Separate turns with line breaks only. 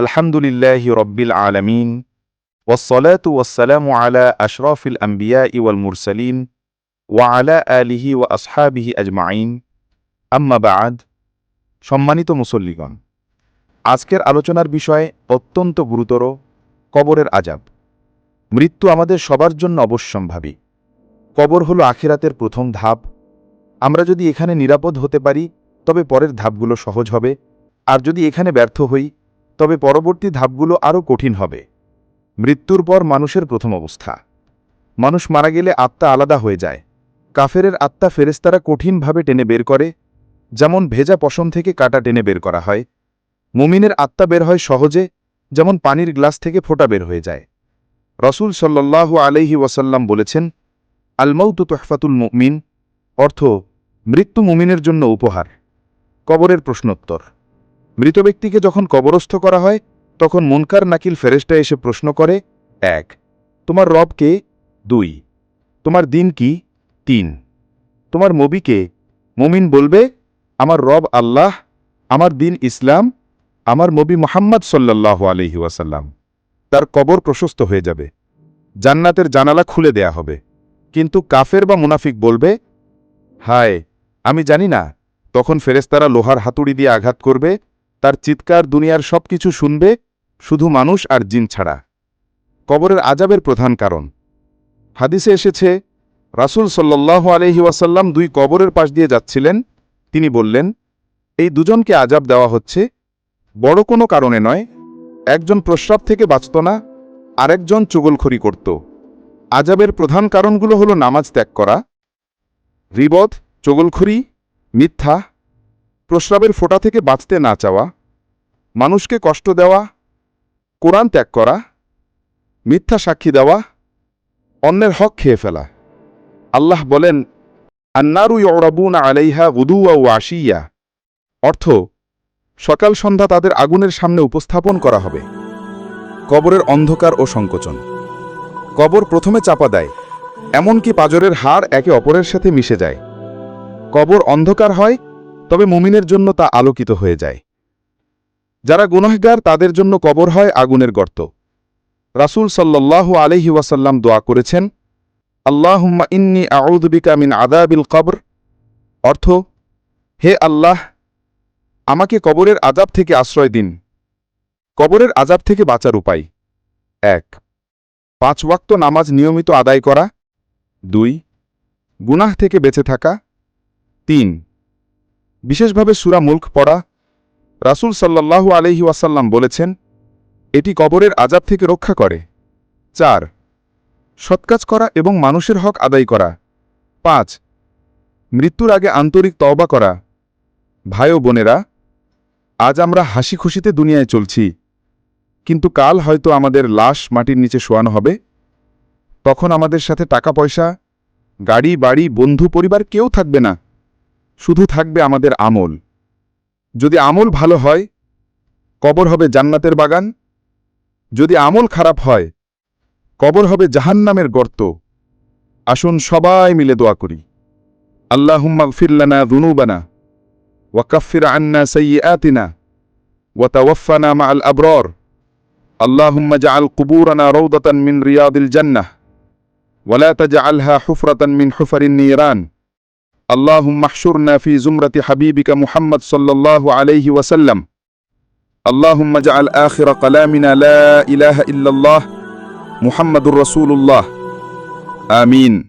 আলহামদুলিল্লাহ রব্বিল আলমিন ওসলাত ওয়াসালাম আলা আশরফিল আম্বিয়া ইউল মুরসালিন, ওয়া আলা আলিহি ওয়া আসহাবিহি আজমাইন। আম্মাবাদ সম্মানিত মুসল্লিগণ, আজকের আলোচনার বিষয়ে অত্যন্ত গুরুতর কবরের আজাব মৃত্যু আমাদের সবার জন্য অবশ্যম্ভাবী। কবর হলো আখিরাতের প্রথম ধাপ। আমরা যদি এখানে নিরাপদ হতে পারি, তবে পরের ধাপগুলো সহজ হবে। আর যদি এখানে ব্যর্থ হই তবে পরবর্তী ধাপগুলো আরও কঠিন হবে। মৃত্যুর পর মানুষের প্রথম অবস্থা। মানুষ মারা গেলে আত্মা আলাদা হয়ে যায়। কাফেরের আত্মা ফেরেস্তারা কঠিনভাবে টেনে বের করে, যেমন ভেজা পশম থেকে কাটা টেনে বের করা হয়। মুমিনের আত্মা বের হয় সহজে, যেমন পানির গ্লাস থেকে ফোঁটা বের হয়ে যায়। রসুল সাল্লাল্লাহু আলাইহি ওয়াসাল্লাম বলেছেন, আলমৌতু তোহফাতুল মুমিন অর্থ মৃত্যু মুমিনের জন্য উপহার। কবরের প্রশ্নোত্তর। মৃত ব্যক্তিকে যখন কবরস্থ করা হয়, তখন মুনকার নাকিল ফেরেস্টা এসে প্রশ্ন করে, এক, তোমার রব কে? দুই, তোমার দিন কি? তিন, তোমার মবিকে মুমিন বলবে, আমার রব আল্লাহ, আমার দিন ইসলাম, আমার মবি মোহাম্মদ সাল্লাহ আলহি ওয়াসাল্লাম। তার কবর প্রশস্ত হয়ে যাবে। জান্নাতের জানালা খুলে দেয়া হবে। কিন্তু কাফের বা মুনাফিক বলবে, হায়, আমি জানি না। তখন ফেরেস্তারা লোহার হাতুড়ি দিয়ে আঘাত করবে তার চিৎকার দুনিয়ার সব কিছু শুনবে, শুধু মানুষ আর জিন ছাড়া। কবরের আজাবের প্রধান কারণ। হাদিসে এসেছে, রাসুল সাল্লাহ আলহি ওয়াসাল্লাম দুই কবরের পাশ দিয়ে যাচ্ছিলেন। তিনি বললেন, এই দুজনকে আজাব দেওয়া হচ্ছে, বড় কোনো কারণে নয়। একজন প্রস্রাব থেকে বাঁচত না, আরেকজন চুগলখড়ি করত। আজাবের প্রধান কারণগুলো হলো নামাজ ত্যাগ করা রিবধ চগলখড়ি, মিথ্যা প্রস্রাবের ফোঁটা থেকে বাঁচতে না চাওয়া, মানুষকে কষ্ট দেওয়া, কোরআন ত্যাগ করা, মিথ্যা সাক্ষী দেওয়া, অন্যের হক খেয়ে ফেলা। আল্লাহ বলেন, আন্নারু ইয়রাবুন আলাইহা উদুয়া ও আশিয়া। অর্থ, সকাল সন্ধ্যা তাদের আগুনের সামনে উপস্থাপন করা হবে। কবরের অন্ধকার ও সংকোচন। কবর প্রথমে চাপা দেয়, এমনকি পাজরের হাড় একে অপরের সাথে মিশে যায়। কবর অন্ধকার হয় তবে মুমিনের জন্য তা আলোকিত হয়ে যায়। যারা গুনহগার, তাদের জন্য কবর হয় আগুনের গর্ত। রাসূল সাল্লাহ আলহি ওয়াসাল্লাম দোয়া করেছেন, আল্লাহুম্মা ইন্নি আউদবিকা মিন আদাবিল কবর। অর্থ, হে আল্লাহ, আমাকে কবরের আজাব থেকে আশ্রয় দিন। কবরের আজাব থেকে বাঁচার উপায়। এক, পাঁচ ওয়াক্ত নামাজ নিয়মিত আদায় করা। দুই, গুনাহ থেকে বেঁচে থাকা। তিন বিশেষভাবে সুরা মুল্ক পড়া, রাসূল সাল্লাল্লাহু আলহি ওয়াসাল্লাম বলেছেন, এটি কবরের আজাব থেকে রক্ষা করে। চার, সৎকাজ করা এবং মানুষের হক আদায় করা। পাঁচ, মৃত্যুর আগে আন্তরিক তওবা করা। ভাই ও বোনেরা, আজ আমরা হাসি খুশিতে দুনিয়ায় চলছি। কিন্তু কাল হয়তো আমাদের লাশ মাটির নিচে শোয়ানো হবে। তখন আমাদের সাথে টাকা পয়সা, গাড়ি, বাড়ি, বন্ধু, পরিবার কেউ থাকবে না। শুধু থাকবে আমাদের আমল। যদি আমল ভালো হয়, কবর হবে জান্নাতের বাগান। যদি আমল খারাপ হয়, কবর হবে জাহান্নামের গর্ত। আসুন সবাই মিলে দোয়া করি। আল্লাহ ফিরলানা রুনুবানা ওয়াকাফির আন্না সৈয়াতিনা ওয়াতাওয়াফানা মা আল আবরর। আল্লাহুম্মা জাআল কুবুরানা রৌদাতান মিন রিয়াদিল জান্নাহ। ওয়ালা তাজআলহা হুফরাতান মিন হুফারিন নিরান। اللهم احشرنا في زمرة حبيبك محمد صلى الله عليه وسلم. اللهم اجعل آخر كلامنا لا إله إلا الله محمد رسول الله. آمين.